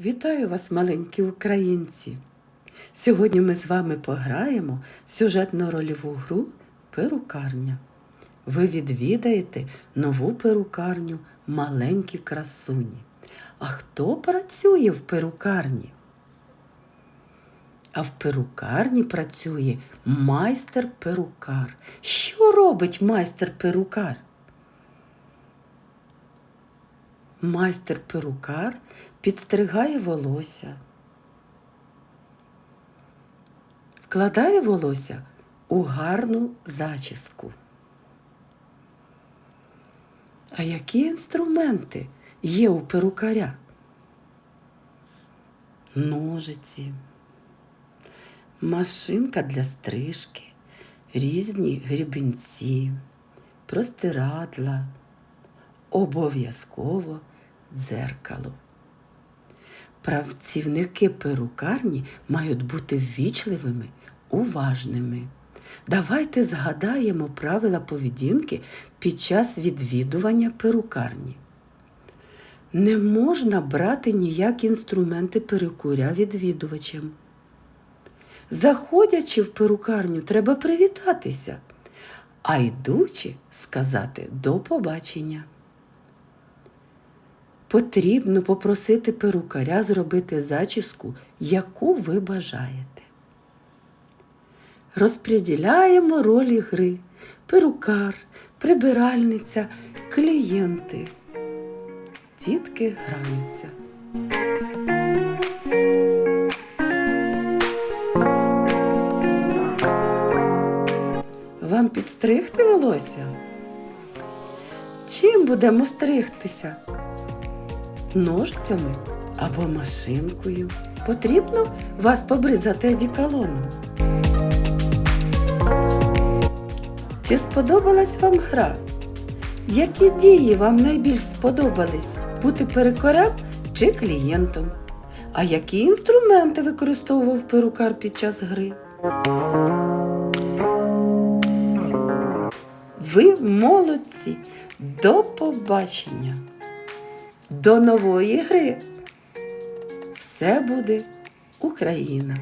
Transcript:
Вітаю вас, маленькі українці! Сьогодні ми з вами пограємо в сюжетну рольову гру Перукарня. Ви відвідаєте нову перукарню маленькі красуні. А хто працює в перукарні? А в перукарні працює майстер-перукар. Що робить майстер-перукар? Майстер-перукар підстригає волосся, вкладає волосся у гарну зачіску. А які інструменти є у перукаря? Ножиці, машинка для стрижки, різні грібінці, простирадла, обов'язково дзеркало. Працівники перукарні мають бути ввічливими, уважними. Давайте згадаємо правила поведінки під час відвідування перукарні. Не можна брати ніякі інструменти перекуря відвідувачем. Заходячи в перукарню, треба привітатися, а йдучи сказати до побачення. Потрібно попросити перукаря зробити зачіску, яку ви бажаєте. Розподіляємо ролі гри перукар, прибиральниця, клієнти. Дітки граються. Вам підстригти волосся? Чим будемо стригтися? Ножицями або машинкою. Потрібно вас побризати одіколоном. Чи сподобалась вам гра? Які дії вам найбільш сподобались бути перекорем чи клієнтом? А які інструменти використовував перукар під час гри? Ви молодці! До побачення! До нової гри! Все буде Україна!